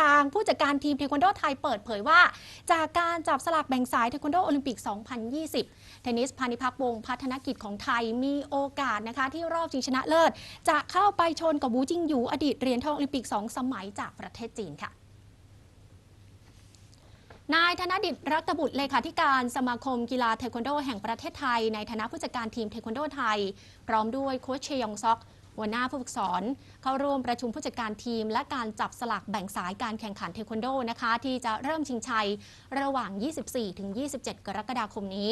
ทางผู้จัดการทีมเทควันโดไทยเปิดเผยว่า จากการจับสลากแบ่งสายเทควันโดโอลิมปิก 2020 เทนนิสพานิพักวงพัฒนกิจของไทยมีโอกาสนะคะที่รอบชิงชนะเลิศ จะเข้าไปชนกับวูจิงหยูอดีตเหรียญทองโอลิมปิก 2 สมัยจากประเทศจีนค่ะนายธนดิตรัตบุตรเลขาธิการสมาคมกีฬาเทควันโดแห่งประเทศไทย ในฐานะผู้จัดการทีมเทควันโดไทย พร้อมด้วยโค้ชเชยองซอก หัวหน้าผู้ฝึกสอนเข้าร่วมประชุมผู้จัดการทีม และการจับสลากแบ่งสายการแข่งขันเทควันโดนะคะ ที่จะเริ่มชิงชัยระหว่าง 24-27 กรกฎาคมนี้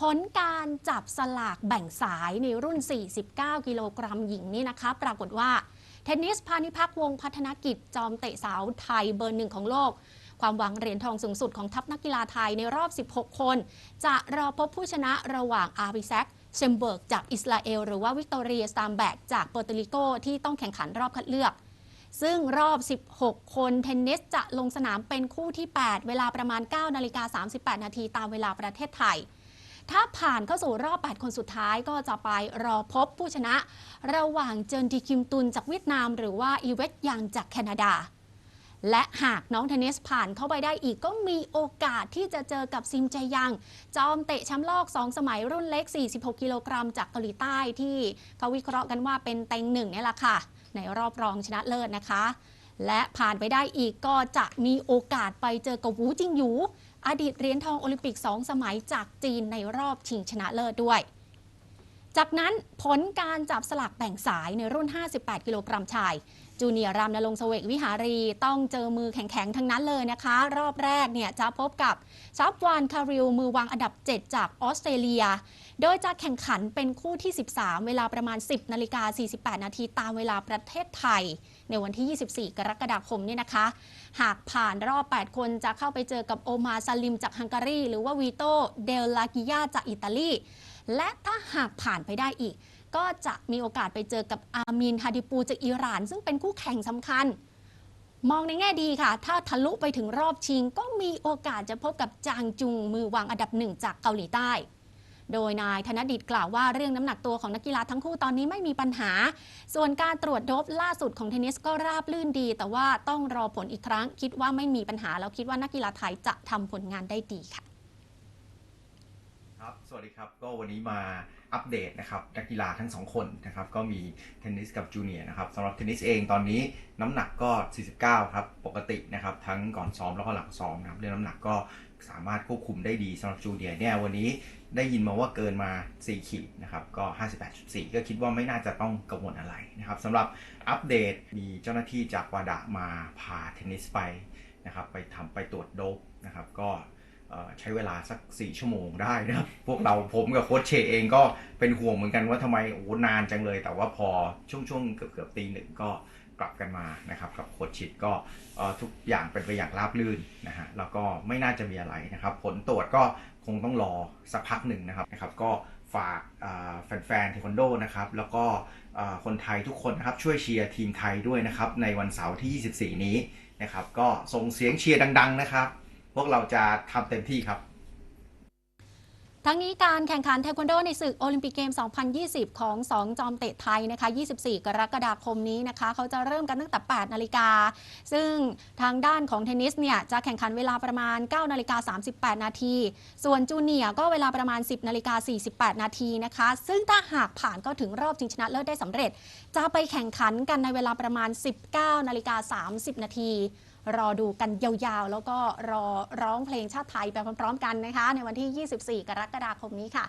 ผลการจับสลากแบ่งสายในรุ่น 49 กิโลกรัมหญิงนี่นะคะ ปรากฏว่าเทนนิสพานิพักวงพัฒนกิจจอมเตะสาวไทยเบอร์หนึ่งของโลก ความหวังเหรียญทองสูงสุดของทัพนักกีฬาไทยในรอบ 16 คน จะรอพบผู้ชนะระหว่างอาร์บิแซกเชมเบิร์กจากอิสราเอล หรือว่าวิกตอเรียสตามแบกจากเปอร์โตริโกที่ต้องแข่งขันรอบคัดเลือก ซึ่งรอบ 16 คนเทนนิสจะลงสนามเป็นคู่ที่ 8 เวลาประมาณ 9 นาฬิกา 38 นาทีตามเวลาประเทศไทย ถ้าผ่านเข้าสู่รอบ 8 คนสุดท้ายก็จะไปรอพบผู้ชนะ ระหว่างเจินทีคิมตุนจากเวียดนาม หรือว่าอีเวตยังจากแคนาดา และหากน้องเทนนิสผ่านเข้าไปได้อีกก็มีโอกาสที่จะเจอกับซิมเจยัง จอมเตะแชมป์โลก 2 สมัยรุ่นเล็ก 46 กิโลกรัมจากเกาหลีใต้ที่เขาวิเคราะห์กันว่าเป็นเต็งหนึ่งนี่แหละค่ะ ในรอบรองชนะเลิศนะคะ และผ่านไปได้อีกก็จะมีโอกาสไปเจอกับวูจิงหยู อดีตเหรียญทองโอลิมปิก 2 สมัยจากจีนในรอบชิงชนะเลิศด้วยจากนั้นผลการจับสลากแบ่งสายในรุ่น 58 กิโลกรัมชาย จูเนียร์รามนรงเสวกวิหารีต้องเจอมือแข็งๆ ทั้งนั้นเลยนะคะ รอบแรกเนี่ยจะพบกับซับวานคาริลมือวางอันดับ 7 จากออสเตรเลีย โดยจะแข่งขันเป็นคู่ที่ 13 เวลาประมาณ 10นาฬิกา48 นาทีตามเวลาประเทศไทย ในวันที่ 24 กรกฎาคมเนี่ยนะคะ หากผ่านรอบ 8 คนจะเข้าไปเจอกับโอมาซาลิมจากฮังการี หรือว่าวีโตเดลลากิยาจากอิตาลี และถ้าหากผ่านไปได้อีก ก็จะมีโอกาสไปเจอกับอามีนฮาดิปูจากอิหร่าน ซึ่งเป็นคู่แข่งสำคัญ มองในแง่ดีค่ะ ถ้าทะลุไปถึงรอบชิง ก็มีโอกาสจะพบกับจางจุงมือวางอันดับหนึ่งจากเกาหลีใต้ โดยนายธนดิตกล่าวว่าเรื่องน้ำหนักตัวของนักกีฬาทั้งคู่ตอนนี้ไม่มีปัญหา ส่วนการตรวจโดปล่าสุดของเทนนิสก็ราบลื่นดี แต่ว่าต้องรอผลอีกครั้ง คิดว่าไม่มีปัญหาแล้วคิดว่านักกีฬาไทยจะทำผลงานได้ดีค่ะ ครับ สวัสดีครับ ก็วันนี้มาอัปเดตนะครับนักกีฬาทั้งสองคนนะครับ ก็มีเทนนิสกับจูเนียร์นะครับสำหรับเทนนิสเองตอนนี้น้ำหนักก็ 49 ครับ ปกตินะครับ ทั้งก่อนซ้อมแล้วก็หลังซ้อมนะครับเรื่องน้ำหนักก็สามารถควบคุมได้ดีสำหรับจูเนียร์เนี่ยวันนี้ได้ยินมาว่าเกินมา 4 ขีดนะครับ ก็ 58.4 ก็คิดว่าไม่น่าจะต้องกังวลอะไรนะครับสำหรับอัปเดตมีเจ้าหน้าที่จากวาดะมาพาเทนนิสไปนะครับไปทำไปตรวจโดปนะครับก็ ใช้เวลาสัก 4 ชั่วโมงได้นะครับพวกเราผมกับโค้ชเชเองก็เป็นห่วงเหมือนกันว่าทำไมโอ้โหนานจังเลย แต่ว่าพอช่วงช่วงเกือบเกือบตีหนึ่งก็กลับกันมานะครับกับโค้ชชิดก็ทุกอย่างเป็นไปอย่างราบรื่นนะฮะแล้วก็ไม่น่าจะมีอะไรนะครับ ผลตรวจก็คงต้องรอสักพักหนึ่งนะครับนะครับ ก็ฝากแฟนๆเทควันโดนะครับแล้วก็คนไทยทุกคนนะครับช่วยเชียร์ทีมไทยด้วยนะครับในวันเสาร์ที่ 24 นี้นะครับก็ส่งเสียงเชียร์ดัง ๆ นะครับ พวกเราจะทำเต็มที่ครับ ทั้งนี้การแข่งขันเทควันโดในศึกโอลิมปิกเกม 2020 ของ 2 จอมเตะไทยนะคะ 24 กรกฎาคมนี้นะคะ เขาจะเริ่มกันตั้งแต่ 8 นาฬิกา ซึ่งทางด้านของเทนนิสเนี่ย จะแข่งขันเวลาประมาณ 9 นาฬิกา 38 นาที ส่วนจูเนียร์ก็เวลาประมาณ 10 นาฬิกา 48 นาทีนะคะ ซึ่งถ้าหากผ่านก็ถึงรอบชิงชนะเลิศได้สำเร็จ จะไปแข่งขันกันในเวลาประมาณ 19 นาฬิกา 30 นาที รอดูกันยาวๆ แล้วก็รอร้องเพลงชาติไทยไปพร้อมๆ กันนะคะ ในวันที่ 24 กรกฎาคมนี้ค่ะ